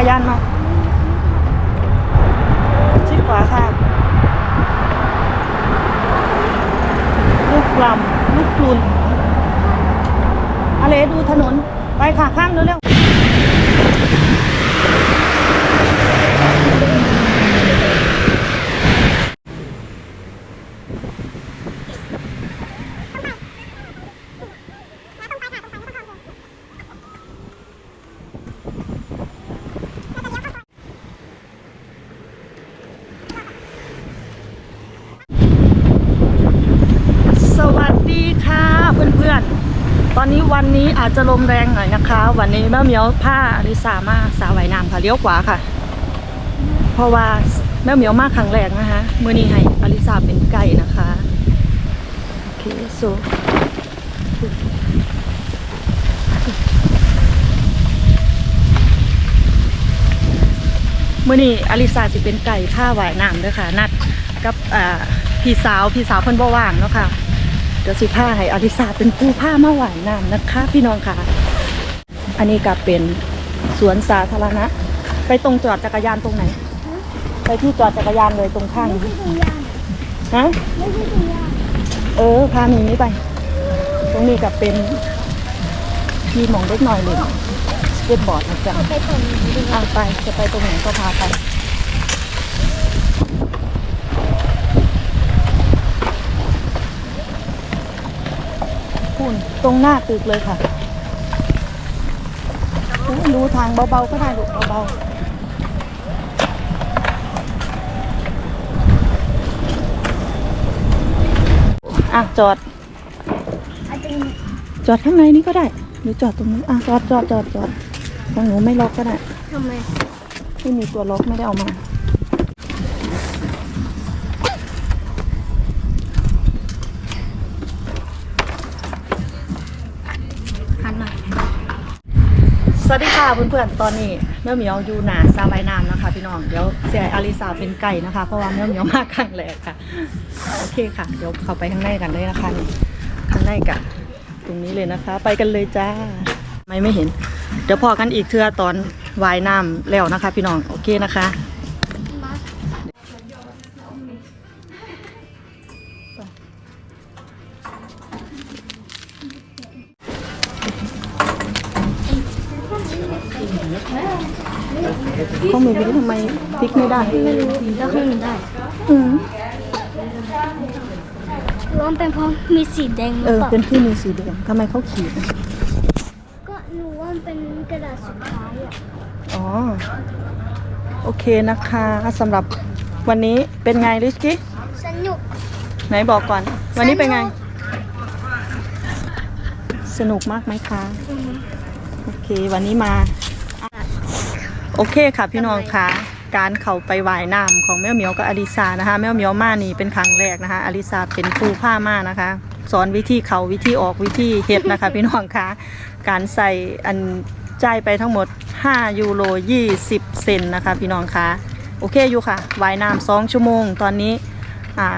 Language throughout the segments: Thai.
กรยานมาชิดขวาค่ะลูกลำลูกกลุนอะไรดูถนน ไปค่ะ ข้ามเร็วๆ สวัสดีค่ะเพื่อนๆ ตอนนี้วันนี้ อาจจะลมแรงหน่อยนะคะ วันนี้แม่เหมียวผ้าอลิสามาสาวไหวน้ำค่ะเลี้ยวขวาค่ะ เพราะว่าแม่เหมียวมากครั้งแรกนะคะมือนี้ให้อลิสาเป็นไก่นะคะโอเคโซมื่อนี้อลิซาสิเป็นไก่ผ้าไหวน้ำด้วยค่ะ นัดกับพี่สาวพี่สาวเพิ่นบ่ว่างเนาะค่ะ เดี๋ยวสิผ้าให้อลิซาเป็นผู้ผ้ามาหวายน้ำนะคะ พี่น้องค่ะ อันนี้ก็เป็นสวนสาธารณะ ไปตรงจอดจักรยานตรงไหน ไปที่จอดจักรยานเลยตรงข้างนี้ฮะเออ พาหนีไป ตรงนี้กับเป็นที่หมองเล็กหน่อยเลยเก็ตบอร์ดนะจ๊ะไปตรงนี้ดูอะไปจะไปตรงไหนก็พาไป คุณตรงหน้าตึกเลยค่ะอุ๊ยรู้ทางเบาๆก็ได้ลูกเบาๆอะ จอดอาจจะจอดข้างในนี้ก็ได้ หรือจอดตรงนี้ อะ จอดจอดจอดจอดของหนูไม่ล็อกก็ได้ทำไม ไม่มีตัวล็อกไม่ได้เอามา หันหน่อยสวัสดีค่ะเพื่อนๆตอนนี้แม่เหมียวอยู่หนาซาใบน้ำนะคะพี่น้องเดี๋ยวเสียอาริสาเป็นไก่นะคะ เพราะว่าแม่เหมียวมากครั้งแรกค่ะโอเคค่ะเดี๋ยวเข้าไปข้างในกันเลยนะคะข้างในกันตรงนี้เลยนะคะ ไปกันเลยจ้าไม่ไม่เห็น เดี๋ยวพอกันอีกเทื่อตอนวายน้ำแล้วนะคะ พี่น้องโอเคนะคะ ข้อมือพี่ทำไมพลิกไม่ได้ไม่รู้แล้วขึ้นได้อืมร้อนเป็นเพราะมีสีแดงหเอรืออเปล่าเป็นที่มีสีแดงทำไมเขาขีดอะก็หนูว่ามันเป็นกระดาษสุดท้ายอะอ๋อโอเคนะคะสำหรับวันนี้เป็นไงลิสกี้สนุกไหนบอกก่อน วันนี้เป็นไง สนุกสนุกมากไหมคะ โอเค วันนี้มา โอเคค่ะพี่น้องคะการเข้าไปว่ายน้ำของแม่เหมียวกับอลิซานะคะ แม่เหมียวมานี่เป็นครั้งแรกนะคะอลิซาเป็นครูผ้ามานะคะ สอนวิธีเขาวิธีออกวิธีเฮ็ดนะคะ พี่น้องคะการใส่อันจ่ายไปทั้งหมด 5 ยูโร 20 เซนนะคะ พี่น้องคะโอเคอยู่ค่ะว่ายน้ำสองชั่วโมง ตอนนี้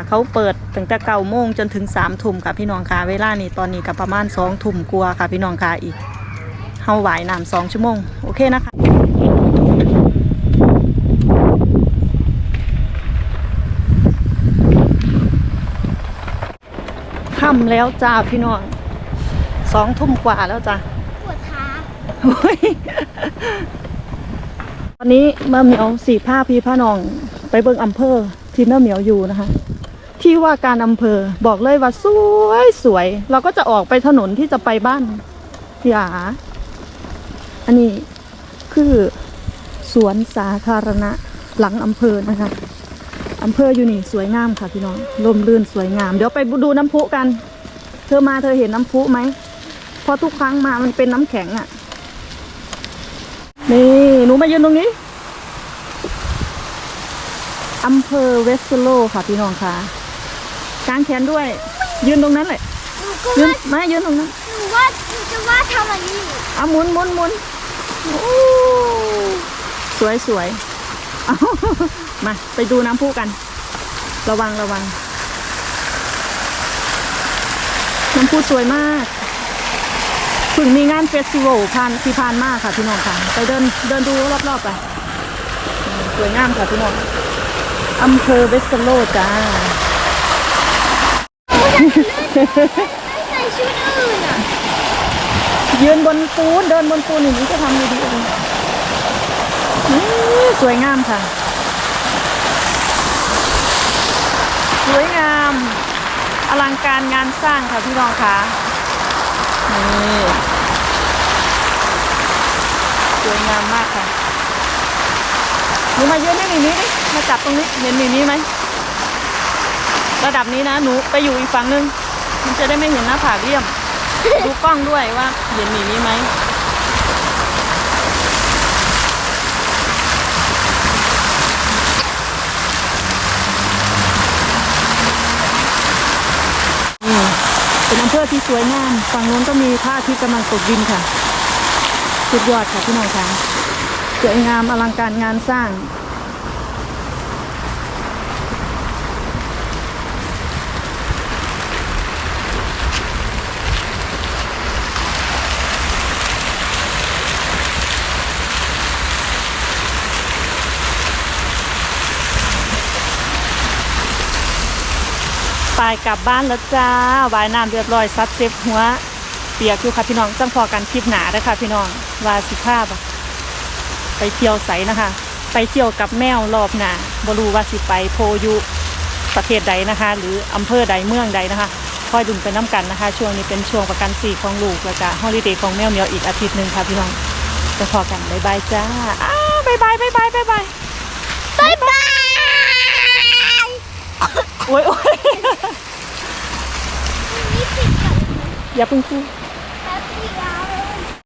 เขาเปิดตั้งแต่เก้าโมงจนถึง3ามทุ่มค่ะพี่น้องคะเวลานี้ตอนนี้กับประมาณ2องทุ่มกลัวค่ะพี่น้องคะอีกเฮาว่ายน้ำสองชั่วโมง โอเคนะคะำแล้วจ้าพี่น้องสองทุ่มกว่าแล้วจ้าปวดเท้าโอ้ยตอนนี้แม่เหมียวสีผ้าพี่ผ้าน้อง ไปเบิ่งอำเภอที่แม่เหมียวอยู่นะคะ ที่ว่าการอำเภอบอกเลยว่าสวยสวย เราก็จะออกไปถนนที่จะไปบ้านหยาอันนี้คือสวนสาธารณะหลังอำเภอนะคะ อำเภออยู่นี่สวยงามค่ะพี่น้องลมลื่นสวยงาม เดี๋ยวไปดูน้ำพุกัน เธอมาเธอเห็นน้ำพุไหมเพราะทุกครั้งมามันเป็นน้ำแข็งอะ่ะ นี่หนูมายืนตรงนี้อำเภอเวสโลค่ะพี่น้องค่ะกางแขนด้วย ยืนตรงนั้นเลยหนูก็ยืนว่าไม่ยืนตรงนั้นหนูว่าหนูจะว่าทำอะไรอยู่เอาหมุนหมุนหมุนโอ้สวยสวยเอา มา ไปดูน้ำพุกัน ระวังระวัง น้ำพุสวยมากถึงมีงานเฟสติวัลผ่านที่ผ่านมากค่ะพี่น้องค่ะ ไปเดินเดินดูรอบๆไป สวยงามค่ะพี่น้องอำเภอเวสโลจ้าใส่ชุดอื่นอะยืนบนปูนเดินบนปูนอย่างนี้จะทำดีๆเลยนี่สวยงามค่ะ สวยงาม อลังการงานสร้างค่ะพี่น้องคะนี่สวยงามมากค่ะหนูมายืนให้หมีนี้ดิมาจับตรงนี้เห็นหมีนี้ไหมระดับนี้นะหนูไปอยู่อีกฝั่งนึง มันจะได้ไม่เห็นหน้าผากเลี่ยมดูกล้องด้วยว่าเห็นหมีนี้ไหม นี่ เทอร์ที่สวยงาม ฝั่งนู้นก็มีผ้าทิตย์กำลังตกดินค่ะ สุดยอดค่ะพี่น้องค่ะสวยงามอลังการงานสร้าง ไปกลับบ้านแล้วจ้าว่ายน้ำเรียบร้อยซัดเซฟหัว เปียกอยู่ค่ะพี่น้องจังพอกันคลิปหนาเด้อค่ะ พี่น้องวาสิภาพไปเที่ยวใสนะคะ ไปเที่ยวกับแมวรอบหนาบรูวาสิไปโพยุประเทศใดนะคะ หรืออำเภอใดเมืองใดนะคะคอยดุนไปน้ำกันนะคะ ช่วงนี้เป็นช่วงประกันสี่ของลูกแล้วก็ฮอลิเดย์ของแมวเหมียวอีกอาทิตย์หนึ่งค่ะพี่น้องจะพอกันบายบายจ้าอ้าวบายบายบายบายบายบายบ๊ายบาย โอ้ยโอ้ยอย่าเพิ่งพูด